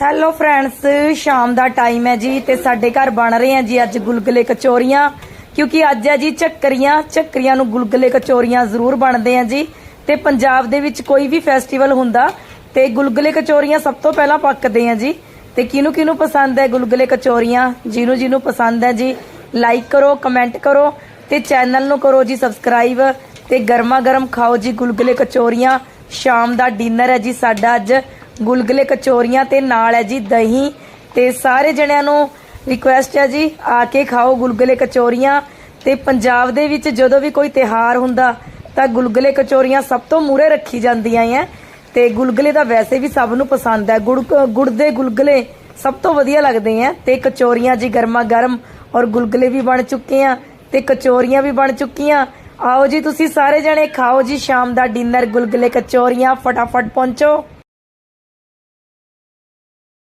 Hello friends ਸ਼ਾਮ ਦਾ time ਹੈ ਜੀ ਤੇ ਸਾਡੇ ਘਰ ਬਣ ਰਹੇ ਆ ਜੀ ਅੱਜ ਗੁਲਗੁਲੇ ਕਚੋਰੀਆਂ, ਕਿਉਂਕਿ ਅੱਜ ਹੈ ਜੀ ਚੱਕਰੀਆਂ ਚੱਕਰੀਆਂ ਨੂੰ ਗੁਲਗੁਲੇ ਕਚੋਰੀਆਂ ਜ਼ਰੂਰ ਬਣਦੇ ਆ ਜੀ ਤੇ ਪੰਜਾਬ ਦੇ ਵਿੱਚ ਕੋਈ ਵੀ ਫੈਸਟੀਵਲ ਹੁੰਦਾ ਤੇ ਗੁਲਗੁਲੇ ਕਚੋਰੀਆਂ ਸਭ ਤੋਂ ਪਹਿਲਾਂ ਪੱਕਦੇ ਆ ਜੀ ਤੇ ਕਿਹਨੂੰ ਕਿਹਨੂੰ ਪਸੰਦ ਹੈ ਗੁਲਗੁਲੇ ਕਚੋਰੀਆਂ? ਜਿਹਨੂੰ ਜਿਹਨੂੰ ਪਸੰਦ ਹੈ ਜੀ ਲਾਈਕ ਕਰੋ ਕਮੈਂਟ ਕਰੋ ਤੇ ਚੈਨਲ ਨੂੰ ਕਰੋ ਜੀ ਸਬਸਕ੍ਰਾਈਬ ਤੇ ਗਰਮਾ ਗਰਮ ਖਾਓ ਜੀ ਗੁਲਗੁਲੇ ਕਚੋਰੀਆਂ। ਸ਼ਾਮ ਦਾ ਡਿਨਰ ਹੈ ਜੀ ਸਾਡਾ ਅੱਜ। ਗੁਲਗੁਲੇ ਕਚੋਰੀਆਂ ਤੇ ਨਾਲ ਹੈ ਜੀ ਦਹੀਂ ਤੇ ਸਾਰੇ ਜਣਿਆਂ ਨੂੰ ਰਿਕੁਐਸਟ ਹੈ ਜੀ, ਆ ਕੇ ਖਾਓ ਗੁਲਗੁਲੇ ਕਚੋਰੀਆਂ। ਤੇ ਪੰਜਾਬ ਦੇ ਵਿੱਚ ਜਦੋਂ ਵੀ ਕੋਈ ਤਿਹਾਰ ਹੁੰਦਾ, ਤਾਂ ਗੁਲਗੁਲੇ ਕਚੋਰੀਆਂ ਸਭ ਤੋਂ ਮੂਰੇ ਰੱਖੀ ਜਾਂਦੀਆਂ ਐ ਤੇ ਗੁਲਗੁਲੇ ਤਾਂ ਵੈਸੇ ਵੀ ਸਭ ਨੂੰ ਪਸੰਦ ਹੈ। ਗੁੜ ਗੁੜ ਦੇ ਗੁਲਗੁਲੇ ਸਭ ਤੋਂ ਵਧੀਆ ਲੱਗਦੇ ਆ ਤੇ ਕਚੋਰੀਆਂ ਜੀ ਗਰਮਾ ਗਰਮ ਔਰ ਗੁਲਗੁਲੇ ਵੀ ਬਣ ਚੁੱਕੇ ਆ। ਤੇ ਕਚੋਰੀਆਂ ਵੀ ਬਣ ਚੁੱਕੀਆਂ। ਆਓ ਜੀ, ਤੁਸੀਂ ਸਾਰੇ ਜਣੇ ਖਾਓ ਜੀ, ਸ਼ਾਮ ਦਾ ਡਿਨਰ ਗੁਲਗੁਲੇ ਕਚੋਰੀਆਂ ਫਟਾਫਟ ਪਹੁੰਚੋ।